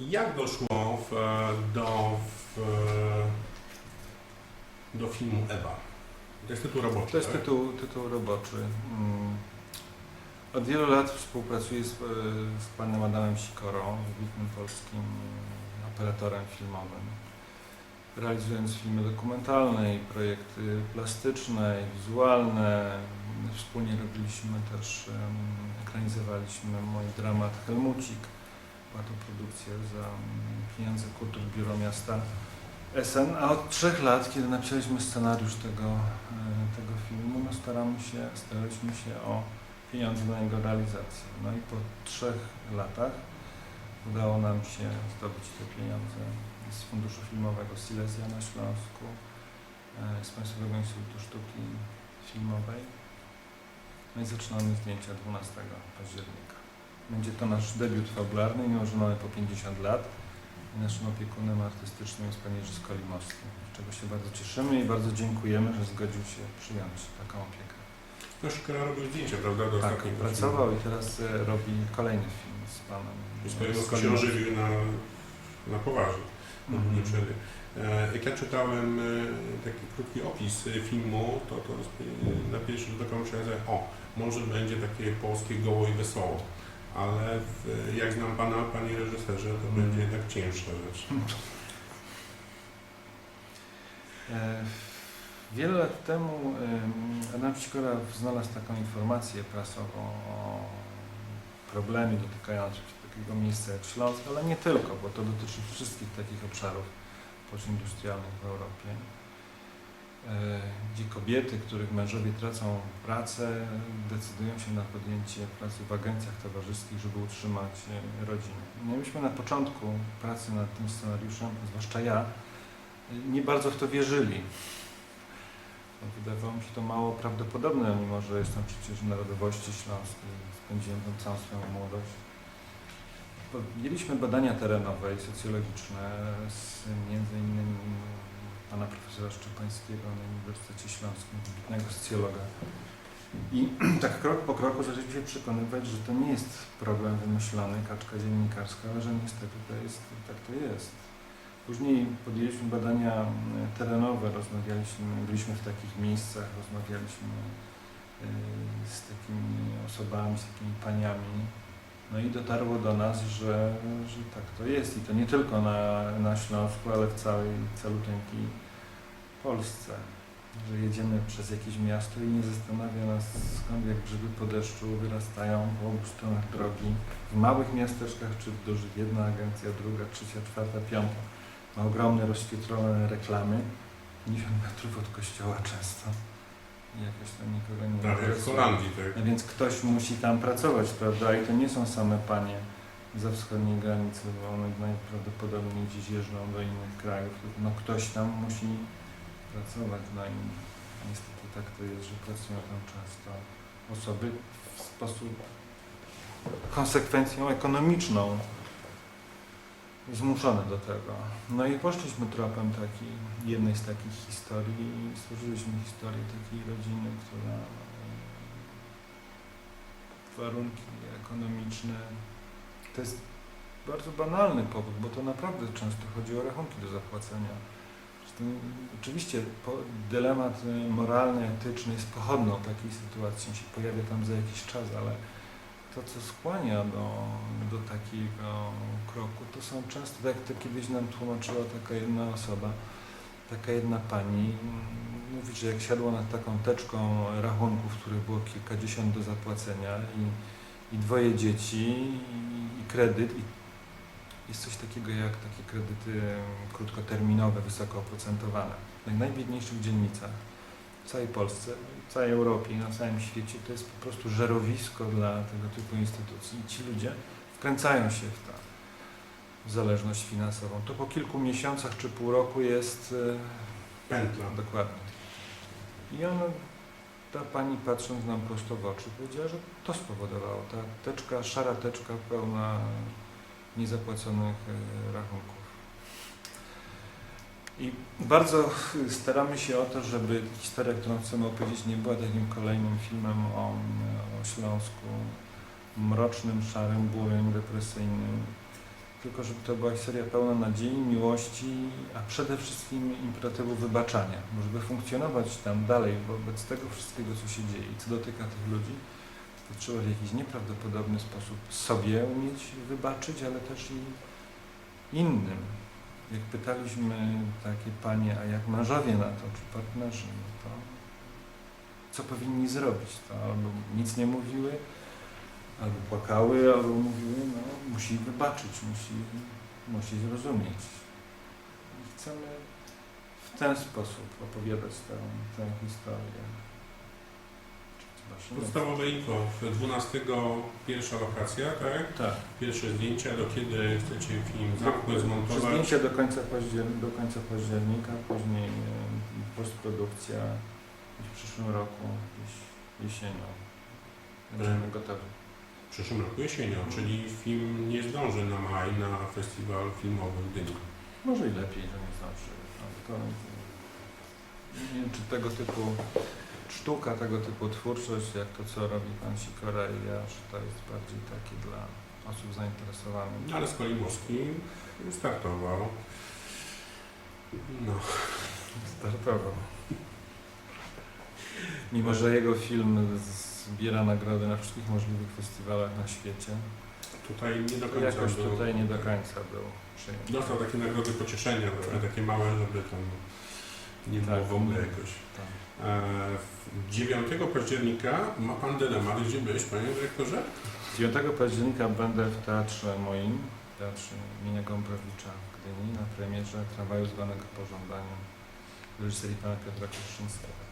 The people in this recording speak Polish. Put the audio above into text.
Jak doszło w, do, w, do filmu Ewa? To jest tytuł roboczy, To jest tak? tytuł, tytuł roboczy. Mm. Od wielu lat współpracuję z, e, z panem Adamem Sikorą, wybitnym polskim operatorem filmowym. Realizując filmy dokumentalne i projekty plastyczne i wizualne. Wspólnie robiliśmy też, em, ekranizowaliśmy mój dramat Helmucik. Była to produkcja za mm, pieniądze Kultur Biuro Miasta Essen, a od trzech lat, kiedy napisaliśmy scenariusz tego, e, tego filmu, no staramy się, staraliśmy się o pieniądze na jego realizację. No i po trzech latach udało nam się zdobyć te pieniądze z Funduszu Filmowego Silesia na Śląsku, e, z Państwowego Instytutu Sztuki Filmowej. No i zaczynamy zdjęcia 12 października. Będzie to nasz debiut fabularny, mimo że mamy po 50 lat. I Naszym opiekunem artystycznym jest pan Jerzy Skolimowski, z czego się bardzo cieszymy i bardzo dziękujemy, że zgodził się przyjąć taką opiekę. Troszkę robił zdjęcia, prawda? Do Tak, ostatniego pracował i teraz e, robi kolejny film z panem filmu. Swojego się ożywił na, na poważnie. Mhm. Nie przerwie. Jak ja czytałem e, taki krótki opis e, filmu, to, to na pierwszy rzut oka myślałem, że o, może będzie takie polskie goło i wesoło. Ale w, jak znam Pana, Panie reżyserze, to będzie jednak cięższa rzecz. E, Wiele lat temu em, Adam Sikora znalazł taką informację prasową o problemie dotykającym takiego miejsca jak Śląsk, ale nie tylko, bo to dotyczy wszystkich takich obszarów postindustrialnych w Europie, gdzie kobiety, których mężowie tracą pracę, decydują się na podjęcie pracy w agencjach towarzyskich, żeby utrzymać e, rodzinę. Myśmy na początku pracy nad tym scenariuszem, zwłaszcza ja, nie bardzo w to wierzyli. Wydawało mi się to mało prawdopodobne, mimo że jestem przecież narodowości śląskiej, spędziłem tam całą swoją młodość. Podjęliśmy badania terenowe i socjologiczne z między innymi pana profesora Szczepańskiego na Uniwersytecie Śląskim, wybitnego socjologa. I tak krok po kroku zaczęliśmy się przekonywać, że to nie jest problem wymyślony, kaczka dziennikarska, ale że niestety to jest, tak to jest. Później podjęliśmy badania mm, terenowe, rozmawialiśmy, byliśmy w takich miejscach, rozmawialiśmy y, z takimi osobami, z takimi paniami. No i dotarło do nas, że, że tak to jest i to nie tylko na, na Śląsku, ale w całej caluteńkiej Polsce. Że jedziemy przez jakieś miasto i nie zastanawia nas skąd jak grzyby po deszczu wyrastają w obu stronach drogi. W małych miasteczkach czy w dużych jedna agencja, druga, trzecia, czwarta, piąta ma ogromne rozświetlone reklamy, 50 metrów od kościoła często. I jakoś tam nikogo nie Tak, jak w interesuje. Holandii, tak. No więc ktoś musi tam pracować, prawda? I to nie są same panie za wschodniej granicy, bo one najprawdopodobniej gdzieś jeżdżą do innych krajów. No ktoś tam musi pracować, no i niestety tak to jest, że pracują tam często osoby w sposób konsekwencją ekonomiczną zmuszone do tego. No i poszliśmy tropem takiej, jednej z takich historii i stworzyliśmy historię takiej rodziny, która e, warunki ekonomiczne to jest bardzo banalny powód, bo to naprawdę często chodzi o rachunki do zapłacenia. Oczywiście dylemat e, moralny, etyczny jest pochodną takiej sytuacji, on się pojawia tam za jakiś czas, ale to, co skłania do, do takiego kroku, to są często, tak to kiedyś nam tłumaczyła taka jedna osoba, taka jedna pani, mm, mówi, że jak siadła nad taką teczką rachunków, których było kilkadziesiąt do zapłacenia i, i dwoje dzieci i, i kredyt i jest coś takiego jak takie kredyty krótkoterminowe, wysoko oprocentowane. W najbiedniejszych dzielnicach w całej Polsce, w całej Europie i na całym świecie to jest po prostu żerowisko dla tego typu instytucji. I ci ludzie wkręcają się w tę zależność finansową. To po kilku miesiącach czy pół roku jest e, Pętla. dokładnie. I ona, ta pani patrząc nam prosto w oczy powiedziała, że to spowodowało. Ta teczka, szara teczka pełna niezapłaconych e, rachunków. I bardzo staramy się o to, żeby historia, którą chcemy opowiedzieć, nie była takim kolejnym filmem o, o Śląsku, mrocznym, szarym, burym, depresyjnym. Tylko żeby to była historia pełna nadziei, miłości, a przede wszystkim imperatywu wybaczania. Żeby funkcjonować tam dalej wobec tego wszystkiego, co się dzieje i co dotyka tych ludzi, to trzeba w jakiś nieprawdopodobny sposób sobie umieć wybaczyć, ale też i innym. Jak pytaliśmy takie panie, a jak mężowie na to, czy partnerzy, no to co powinni zrobić? To albo nic nie mówiły, albo płakały, albo mówiły, no musi wybaczyć, musi, musi zrozumieć. I chcemy w ten sposób opowiadać tę, tę historię. Podstawowe info. 12 pierwsza lokacja, tak? Tak. Pierwsze zdjęcia, do kiedy chcecie film zamknąć, zmontować? Zdjęcie do końca, do końca października, później e, postprodukcja w przyszłym roku, jesienią. Będziemy gotowi. W przyszłym roku jesienią, czyli film nie zdąży na maj na festiwal filmowy w Gdyni. Może i lepiej, że nie znaczy. Ale to, nie wiem, czy tego typu sztuka, tego typu twórczość, jak to, co robi pan Sikora i ja, że to jest bardziej takie dla osób zainteresowanych. No, Ale Skolimowski startował. No, Startował. Mimo, że jego film zbiera nagrody na wszystkich możliwych festiwalach na świecie, tutaj nie do końca jakoś był- tutaj nie do końca był przyjęty. Dostał takie nagrody pocieszenia, trochę takie małe, żeby tam nie było Tak. w ogóle jakoś. Tak. E, 9 października ma Pan dylemat. Gdzie byłeś, Panie Dyrektorze? 9 października będę w teatrze moim, w teatrze imienia Gombrowicza w Gdyni, na premierze Tramwaju zwanego Pożądaniem w reżyserii pana Piotra Krzyszyńskiego.